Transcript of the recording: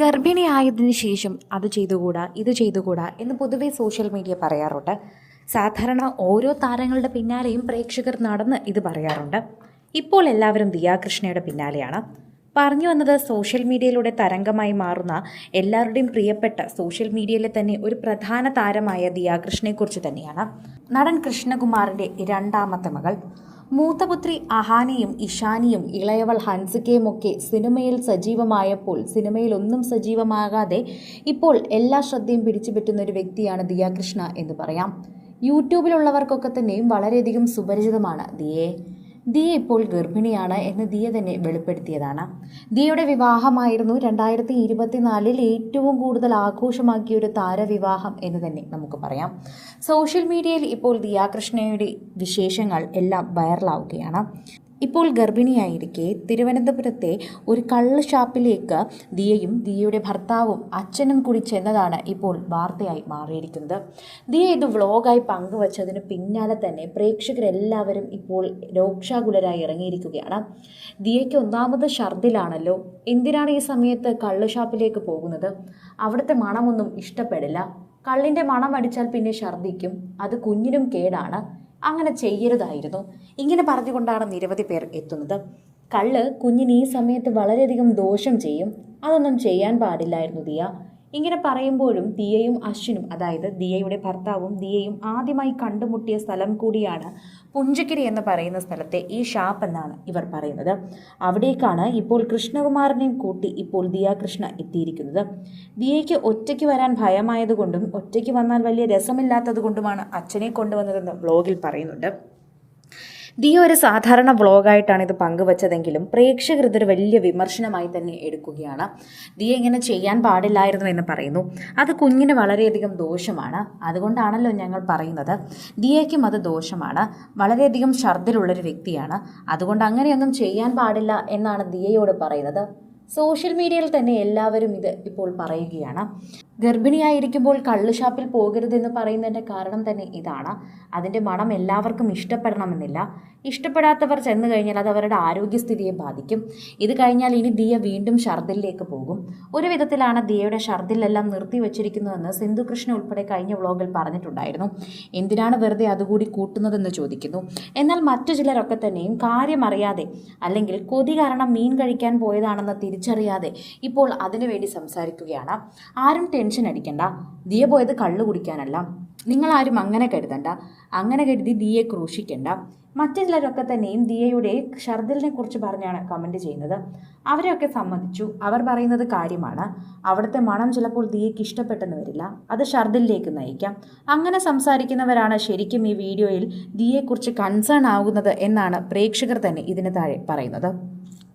ഗർഭിണിയായതിനു ശേഷം അത് ചെയ്തുകൂടാ ഇത് ചെയ്തുകൂടാ എന്ന് പൊതുവെ സോഷ്യൽ മീഡിയ പറയാറുണ്ട്. സാധാരണ ഓരോ താരങ്ങളുടെ പിന്നാലെയും പ്രേക്ഷകർ നടന്ന് ഇത് പറയാറുണ്ട്. ഇപ്പോൾ എല്ലാവരും ദിയാകൃഷ്ണയുടെ പിന്നാലെയാണ്. പറഞ്ഞു വന്നത് സോഷ്യൽ മീഡിയയിലൂടെ തരംഗമായി മാറുന്ന എല്ലാവരുടെയും പ്രിയപ്പെട്ട സോഷ്യൽ മീഡിയയിലെ തന്നെ ഒരു പ്രധാന താരമായ ദിയാകൃഷ്ണയെക്കുറിച്ച് തന്നെയാണ്. നടൻ കൃഷ്ണകുമാറിന്റെ രണ്ടാമത്തെ മകൾ. മൂത്തപുത്രി അഹാനയും ഇഷാനിയും ഇളയവൾ ഹൻസിക്കയും ഒക്കെ സിനിമയിൽ സജീവമായപ്പോൾ സിനിമയിൽ ഒന്നും സജീവമാകാതെ ഇപ്പോൾ എല്ലാ ശ്രദ്ധയും പിടിച്ചുപറ്റുന്ന ഒരു വ്യക്തിയാണ് ദിയാകൃഷ്ണ എന്ന് പറയാം. യൂട്യൂബിലുള്ളവർക്കൊക്കെ തന്നെയും വളരെയധികം സുപരിചിതമാണ്. ദിയെ ദിയ ഇപ്പോൾ ഗർഭിണിയാണ് എന്ന് ദിയ തന്നെ വെളിപ്പെടുത്തിയതാണ്. ദിയയുടെ വിവാഹമായിരുന്നു രണ്ടായിരത്തി ഇരുപത്തിനാലിൽ ഏറ്റവും കൂടുതൽ ആഘോഷമാക്കിയ ഒരു താരവിവാഹം എന്ന് തന്നെ നമുക്ക് പറയാം. സോഷ്യൽ മീഡിയയിൽ ഇപ്പോൾ ദിയാകൃഷ്ണയുടെ വിശേഷങ്ങൾ എല്ലാം വൈറലാവുകയാണ്. ഇപ്പോൾ ഗർഭിണിയായിരിക്കെ തിരുവനന്തപുരത്തെ ഒരു കള്ള് ഷാപ്പിലേക്ക് ദിയയും ദിയയുടെ ഭർത്താവും അച്ഛനും കൂടി ചെന്നതാണ് ഇപ്പോൾ വാർത്തയായി മാറിയിരിക്കുന്നത്. ദിയ ഇത് വ്ളോഗായി പങ്കുവച്ചതിന് പിന്നാലെ തന്നെ പ്രേക്ഷകരെല്ലാവരും ഇപ്പോൾ രോക്ഷാകുലരായി ഇറങ്ങിയിരിക്കുകയാണ്. ദിയയ്ക്ക് ഒന്നാമത് ഷർദിലാണല്ലോ എന്തിനാണ് ഈ സമയത്ത് കള്ള് ഷാപ്പിലേക്ക് പോകുന്നത്? അവിടുത്തെ മണമൊന്നും ഇഷ്ടപ്പെടില്ല. കള്ളിന്റെ മണം അടിച്ചാൽ പിന്നെ ഛർദിക്കും. അത് കുഞ്ഞിനും കേടാണ്. അങ്ങനെ ചെയ്യരുതായിരുന്നു. ഇങ്ങനെ പറഞ്ഞുകൊണ്ടാണ് നിരവധി പേർ എത്തുന്നത്. കള്ള് കുഞ്ഞിന് ഈ സമയത്ത് വളരെയധികം ദോഷം ചെയ്യും. അതൊന്നും ചെയ്യാൻ പാടില്ലായിരുന്നു ദിയ. ഇങ്ങനെ പറയുമ്പോഴും ദിയയും അശ്വിനും അതായത് ദിയയുടെ ഭർത്താവും ദിയയും ആദ്യമായി കണ്ടുമുട്ടിയ സ്ഥലം കൂടിയാണ് പുഞ്ചക്കിരി എന്ന് പറയുന്ന സ്ഥലത്തെ ഈ ഷാപ്പ് എന്നാണ് ഇവർ പറയുന്നത്. അവിടേക്കാണ് ഇപ്പോൾ കൃഷ്ണകുമാറിനെയും കൂട്ടി ഇപ്പോൾ ദിയ കൃഷ്ണ എത്തിയിരിക്കുന്നത്. ദിയയ്ക്ക് ഒറ്റയ്ക്ക് വരാൻ ഭയമായതുകൊണ്ടും ഒറ്റയ്ക്ക് വന്നാൽ വലിയ രസമില്ലാത്തത് കൊണ്ടുമാണ് അച്ഛനെ കൊണ്ടുവന്നതെന്ന് വ്ലോഗിൽ പറയുന്നുണ്ട്. ദിയ ഒരു സാധാരണ വ്ളോഗായിട്ടാണ് ഇത് പങ്കുവച്ചതെങ്കിലും പ്രേക്ഷകർ ഇതൊരു വലിയ വിമർശനമായി തന്നെ എടുക്കുകയാണ്. ദിയ ഇങ്ങനെ ചെയ്യാൻ പാടില്ലായിരുന്നു എന്ന് പറയുന്നു. അത് കുഞ്ഞിന് വളരെയധികം ദോഷമാണ്. അതുകൊണ്ടാണല്ലോ ഞങ്ങൾ പറയുന്നത്. ദിയയ്ക്കും അത് ദോഷമാണ്. വളരെയധികം ഛർദ്ദിലുള്ളൊരു വ്യക്തിയാണ്. അതുകൊണ്ട് അങ്ങനെയൊന്നും ചെയ്യാൻ പാടില്ല എന്നാണ് ദിയയോട് പറയുന്നത്. സോഷ്യൽ മീഡിയയിൽ തന്നെ എല്ലാവരും ഇത് ഇപ്പോൾ പറയുകയാണ്. ഗർഭിണിയായിരിക്കുമ്പോൾ കള്ള് ഷാപ്പിൽ പോകരുതെന്ന് പറയുന്നതിന്റെ കാരണം തന്നെ ഇതാണ്. അതിന്റെ മണം എല്ലാവർക്കും ഇഷ്ടപ്പെടണമെന്നില്ല. ഇഷ്ടപ്പെടാത്തവർ ചെന്ന് കഴിഞ്ഞാൽ അത് അവരുടെ ആരോഗ്യസ്ഥിതിയെ ബാധിക്കും. ഇത് കഴിഞ്ഞാൽ ഇനി ദിയ വീണ്ടും ഷർദിലേക്ക് പോകും. ഒരു വിധത്തിലാണ് ദിയയുടെ ഷർദിലെല്ലാം നിർത്തി വച്ചിരിക്കുന്നതെന്ന് സിന്ധു കൃഷ്ണ ഉൾപ്പെടെ കഴിഞ്ഞ വ്ളോഗിൽ പറഞ്ഞിട്ടുണ്ടായിരുന്നു. എന്തിനാണ് വെറുതെ അതുകൂടി കൂട്ടുന്നതെന്ന് ചോദിക്കുന്നു. എന്നാൽ മറ്റു ചിലരൊക്കെ തന്നെയും കാര്യമറിയാതെ അല്ലെങ്കിൽ കൊതി കാരണം മീൻ കഴിക്കാൻ പോയതാണെന്ന് തിരിച്ചറിയാതെ ഇപ്പോൾ അതിനുവേണ്ടി സംസാരിക്കുകയാണ്. ആരും ടെൻഷൻ അടിക്കണ്ട. ദിയ പോയത് കള്ളു കുടിക്കാനല്ല. നിങ്ങളാരും അങ്ങനെ കരുതണ്ട. അങ്ങനെ കരുതി ദിയെ ക്രൂശിക്കണ്ട. മറ്റു ചിലരൊക്കെ തന്നെയും ദിയയുടെ ഷർദിലിനെ കുറിച്ച് പറഞ്ഞാണ് കമന്റ് ചെയ്യുന്നത്. അവരെയൊക്കെ സമ്മതിച്ചു. അവർ പറയുന്നത് കാര്യമാണ്. അവിടുത്തെ മണം ചിലപ്പോൾ ദിയയ്ക്ക് ഇഷ്ടപ്പെട്ടെന്ന് വരില്ല. അത് ഷർദിലേക്ക് നയിക്കാം. അങ്ങനെ സംസാരിക്കുന്നവരാണ് ശരിക്കും ഈ വീഡിയോയിൽ ദിയെക്കുറിച്ച് കൺസേൺ ആകുന്നത് എന്നാണ് പ്രേക്ഷകർ തന്നെ ഇതിന് താഴെ പറയുന്നത്.